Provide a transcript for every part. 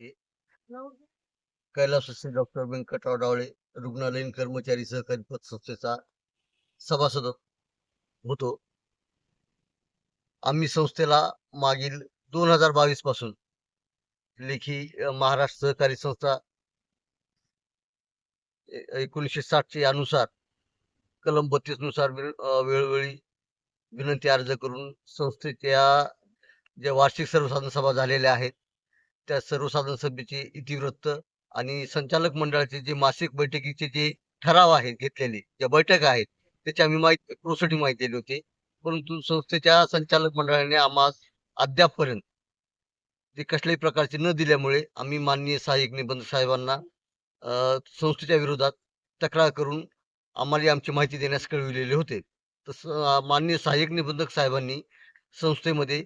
हे कैलास डॉक्टर व्यंकटराव डावळे रुग्णालयीन कर्मचारी सहकारी पतसंस्थेचा सभासद होतो. आम्ही संस्थेला मागील दोन हजार बावीसपासून लेखी महाराष्ट्र सहकारी संस्था एकोणीसशे साठचे अनुसार कलम बत्तीसनुसार वेळोवेळी विनंती अर्ज करून संस्थेच्या ज्या वार्षिक सर्वसाधारण सभा झालेल्या आहेत त्या सर्वसाधारण सभेचे इतिवृत्त आणि संचालक मंडळाचे जे मासिक बैठकीचे जे ठराव आहेत घेतलेले ज्या बैठक आहेत त्याची आम्ही माहिती प्रोसेटिंग माहिती दिली होती. परंतु संस्थेच्या संचालक मंडळाने आम्हाला अद्यापपर्यंत ते कसल्याही प्रकारचे न दिल्यामुळे आम्ही माननीय सहाय्यक निबंधक साहेबांना संस्थेच्या विरोधात तक्रार करून आम्हाला आमची माहिती देण्यास कळविलेले होते. तसं माननीय सहाय्यक निबंधक साहेबांनी संस्थेमध्ये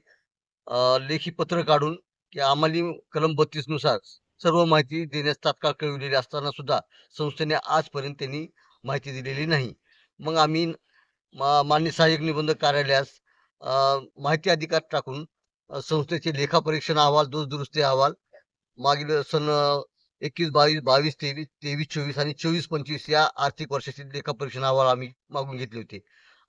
लेखी पत्र काढून की आम्हाला कलम बत्तीसनुसार सर्व माहिती देण्यास तात्काळ कळविलेली असताना सुद्धा संस्थेने आजपर्यंत त्यांनी माहिती दिलेली नाही. मग आम्ही मा- माननीय सहाय्यक निबंधक कार्यालयास माहिती अधिकार टाकून संस्थेचे लेखापरीक्षण अहवाल दोषदुरुस्ती अहवाल मागील सन एकवीस बावीस बावीस तेवीस तेवीस चोवीस आणि चोवीस पंचवीस या आर्थिक वर्षाचे लेखापरीक्षण अहवाल आम्ही मागून घेतले होते.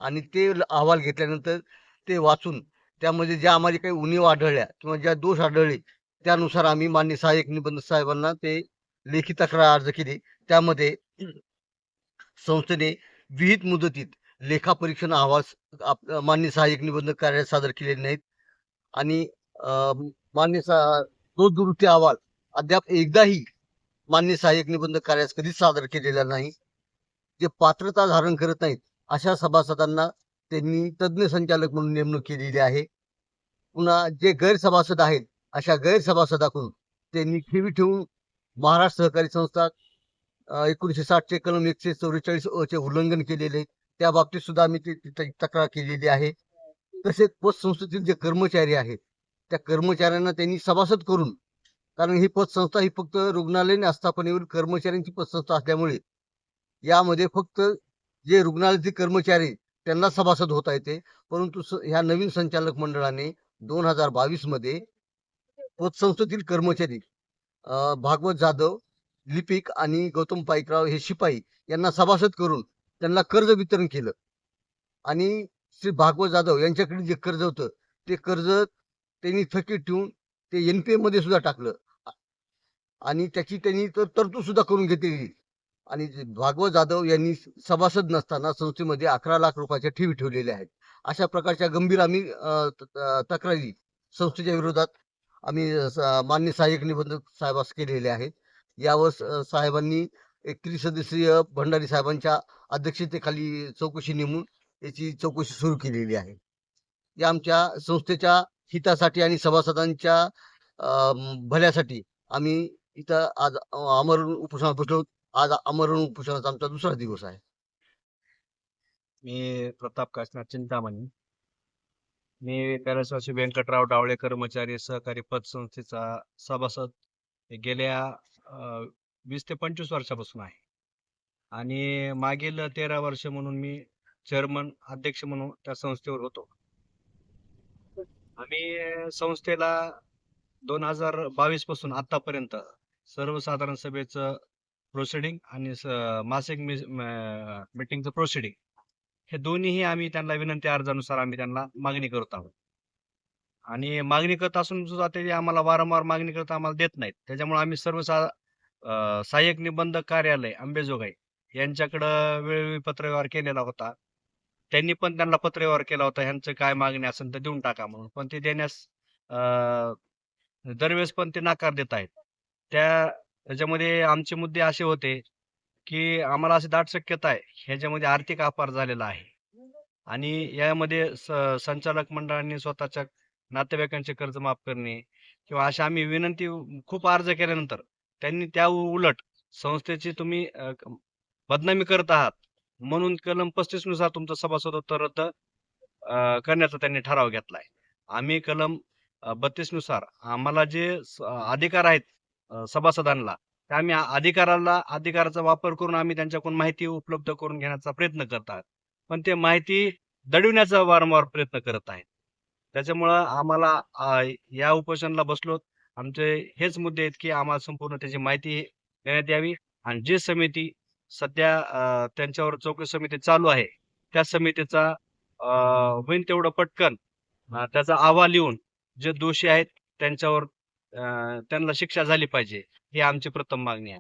आणि ते अहवाल घेतल्यानंतर ते वाचून त्यामध्ये ज्या आम्हाला काही उणीव आढळल्या किंवा ज्या दोष आढळले त्यानुसार आम्ही मान्य सहाय्यक निबंधक साहेबांना ते लेखी तक्रार अर्ज केली. त्यामध्ये संस्थेने विहित मुदतीत लेखापरीक्षण अहवाल आप- मान्य सहाय्यक निबंधक कार्यालयात सादर केलेले नाहीत. आणि मान्य सा- तो दुरुस्ती अहवाल अद्याप एकदाही मान्य सहाय्यक निबंधक कार्यास कधीच सादर केलेला नाही. जे पात्रता धारण करत नाहीत अशा सभासदांना त्यांनी तज्ज्ञ संचालक म्हणून नेमणूक केलेली आहे पुन्हा जे गैरसभासद आहेत अशा गैरसभासदाकडून त्यांनी ठेवी ठेवून महाराष्ट्र सहकारी संस्था एकोणीसशे साठचे कलम एकशे चौवेचाळीस चे उल्लंघन केलेले आहे. त्या बाबतीत सुद्धा आम्ही तक्रार केलेली आहे तसेच पतसंस्थेतील जे कर्मचारी आहेत त्या कर्मचाऱ्यांना त्यांनी सभासद करून कारण ही पतसंस्था ही फक्त रुग्णालयीन आस्थापनेवरील कर्मचाऱ्यांची पतसंस्था असल्यामुळे यामध्ये फक्त जे रुग्णालयातील कर्मचारी त्यांना सभासद होता येते. परंतु स- ह्या नवीन संचालक मंडळाने दोन हजार बावीसमध्ये पतसंस्थेतील कर्मचारी भागवत जाधव लिपिक आणि गौतम पाईकराव हे शिपाई यांना सभासद करून त्यांना कर्ज वितरण केलं. आणि श्री भागवत जाधव यांच्याकडे जे कर्ज होतं ते कर्ज त्यांनी थकीत ठेवून ते एनपीए मध्ये सुद्धा टाकलं. आणि त्याची त्यांनी तर तरतूद सुद्धा करून घेतलेली. आणि जे भागवत जाधव यांनी सभासद नसताना संस्थेमध्ये अकरा लाख रुपयाच्या ठेवी ठेवलेल्या आहेत. अशा प्रकारच्या गंभीर आम्ही त- तक्रारी संस्थेच्या विरोधात आम्ही स- मान्य सहाय्यक निबंधक साहेबास केलेले आहेत. यावर साहेबांनी एक त्रिसदस्यीय भंडारी साहेबांच्या अध्यक्षतेखाली चौकशी नेमून याची चौकशी सुरू केलेली आहे. या आमच्या संस्थेच्या हितासाठी आणि सभासदांच्या भल्यासाठी आम्ही इथं आज अं, आमरण उपोषणात बसलो आज अमरण उपोषणाचा आमचा दुसरा दिवस आहे. मी प्रताप कासनाथ चिंतामणी. मी कैलासवासी व्यंकटराव डावळे कर्मचारी सहकारी पतसंस्थेचा सभासद. हे गेल्या वीस ते पंचवीस वर्षापासून आहे. आणि मागील तेरा वर्ष म्हणून मी चेअरमन अध्यक्ष म्हणून त्या संस्थेवर होतो. आम्ही संस्थेला दोन हजार बावीसपासून आतापर्यंत सर्वसाधारण सभेचं प्रोसिडिंग आणि मासिक मीटिंगचं प्रोसिडिंग हे दोन्हीही आम्ही त्यांना विनंती अर्जानुसार आम्ही त्यांना मागणी करत आहोत. आणि मागणी करत असून सुद्धा ते आम्हाला वारंवार मागणी करता आम्हाला देत नाहीत. त्याच्यामुळे आम्ही सर्व सा सहाय्यक निबंधक कार्यालय अंबेजोगाई यांच्याकडं वेळोवेळी पत्रव्यवहार केलेला होता. त्यांनी पण त्यांना पत्रव्यवहार केला होता ह्यांचं काय मागणी असेल तर देऊन टाका म्हणून. पण ते देण्यास अं, दरवेळेस पण ते नकार देत आहेत. त्या त्याच्यामध्ये आमचे मुद्दे असे होते की आम्हाला अशी दाट शक्यता आहे. ह्याच्यामध्ये आर्थिक अपार झालेला आहे. आणि यामध्ये संचालक मंडळाने स्वतःच्या नातेवाईकांचे कर्ज माफ करणे किंवा अशा आम्ही विनंती खूप अर्ज केल्यानंतर त्यांनी त्या उलट संस्थेची तुम्ही बदनामी करत आहात म्हणून कलम पस्तीसनुसार तुमचं सभासदत्व रद्द करण्याचा त्यांनी ठराव घेतलाय. आम्ही कलम बत्तीसनुसार आम्हाला जे अधिकार आहेत सभासदांना. आम्ही अधिकाराला अधिकाराचा वापर करून आम्ही त्यांच्याकडून माहिती उपलब्ध करून घेण्याचा प्रयत्न करत आहात. पण ते माहिती दडविण्याचा वारंवार प्रयत्न करत आहेत. त्याच्यामुळं आम्हाला या उपोषणाला बसलो. आमचे हेच मुद्दे आहेत की आम्हाला संपूर्ण त्याची माहिती देण्यात यावी आणि जे समिती सध्या त्यांच्यावर चौकशी समिती चालू आहे त्या समितीचा होईल तेवढं पटकन त्याचा अहवाल लिहून जे दोषी आहेत त्यांच्यावर त्यांना शिक्षा झाली पाहिजे ही आमची प्रथम मागणी आहे.